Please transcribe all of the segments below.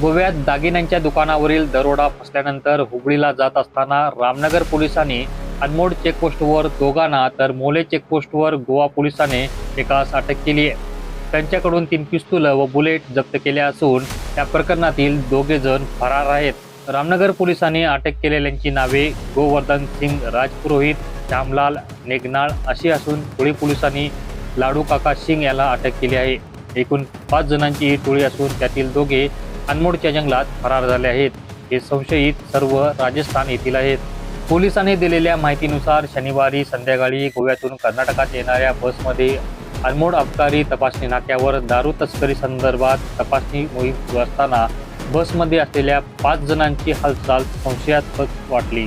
गोव्यात दागिन्यांच्या दुकानावरील दरोडा फसल्यानंतर हुबळीला जात असताना रामनगर पोलिसांनी अनमोड चेकपोस्टवर दोघांना तर मोले चेकपोस्टवर गोवा पोलिसांनी एकास अटक केली आहे. त्यांच्याकडून तीन पिस्तुलं व बुलेट जप्त केल्या असून या प्रकरणातील दोघे जण फरार आहेत. रामनगर पोलिसांनी अटक केलेल्यांची नावे गोवर्धन सिंग राजपुरोहित श्यामलाल नेगनाळ अशी असून पुणे पोलिसांनी लाडू काका सिंग याला अटक केली आहे. एकूण पाच जणांची ही टोळी असून त्यातील दोघे अनमोडच्या जंगलात फरार झाले आहेत. हे संशयित सर्व राजस्थान येथील आहेत. पोलिसांनी दिलेल्या माहितीनुसार शनिवारी संध्याकाळी गोव्यातून कर्नाटकात येणाऱ्या बसमध्ये अनमोड अबकारी तपासणी नाक्यावर दारू तस्करी संदर्भात तपासणी मोहीम सुरू असताना बसमध्ये असलेल्या पाच जणांची हालचाल संशयास्पद वाटली.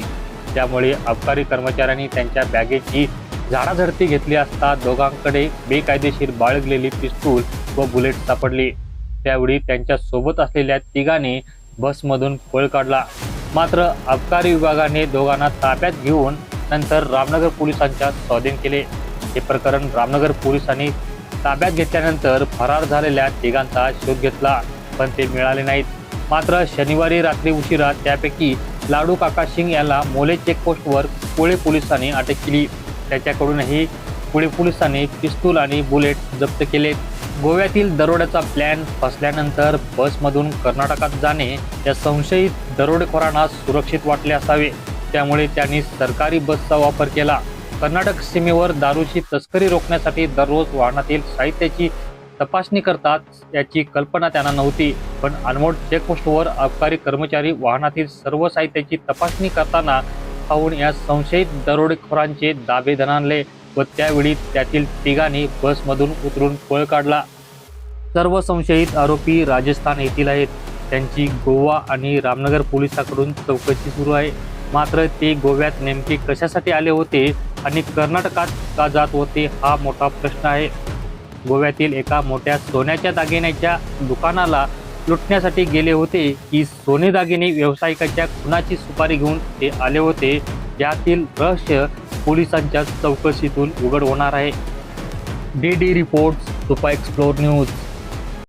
त्यामुळे अबकारी कर्मचाऱ्यांनी त्यांच्या बॅगेची झाडाझडती घेतली असता दोघांकडे बेकायदेशीर बाळगलेली पिस्तूल व बुलेट सापडली. त्यावेळी त्यांच्यासोबत असलेल्या तिघांनी बसमधून पळ काढला. मात्र अबकारी विभागाने दोघांना ताब्यात घेऊन नंतर रामनगर पोलिसांच्या स्वाधीन केले. हे प्रकरण रामनगर पोलिसांनी ताब्यात घेतल्यानंतर फरार झालेल्या तिघांचा शोध घेतला पण ते मिळाले नाहीत. मात्र शनिवारी रात्री उशिरा त्यापैकी लाडू काका सिंग याला मोले चेकपोस्टवर पुणे पोलिसांनी अटक केली. त्याच्याकडूनही पुणे पोलिसांनी पिस्तूल आणि बुलेट जप्त केले. गोव्यातील दरोड्याचा प्लॅन फसल्यानंतर बसमधून कर्नाटकात जाणे या संशयित दरोडेखोरांना सुरक्षित वाटले असावे. त्यामुळे त्यांनी सरकारी बसचा वापर केला. कर्नाटक सीमेवर दारूची तस्करी रोखण्यासाठी दररोज वाहनातील साहित्याची तपासणी करतात याची कल्पना त्यांना नव्हती. पण अनमोड चेकपोस्टवर अबकारी कर्मचारी वाहनातील सर्व साहित्याची तपासणी करताना पाहून या संशयित दरोडेखोरांचे दाबे धनानले व त्यावेळी त्यातील तिघांनी बसमधून उतरून पळ काढला. सर्व संशयित आरोपी राजस्थान येथील आहेत. त्यांची गोवा आणि रामनगर पोलिसांकडून चौकशी सुरू आहे. मात्र ते गोव्यात नेमके कशासाठी आले होते आणि कर्नाटकात का जात होते हा मोठा प्रश्न आहे. गोव्यातील एका मोठ्या सोन्याच्या दागिन्याच्या दुकानाला लुटण्यासाठी गेले होते. की सोने दागिने व्यावसायिकाच्या खुनाची सुपारी घेऊन ते आले होते. यातील रहस्य पोलिसांच्या चौकशीतून उघड होणार आहे. D D reports Supa explore news.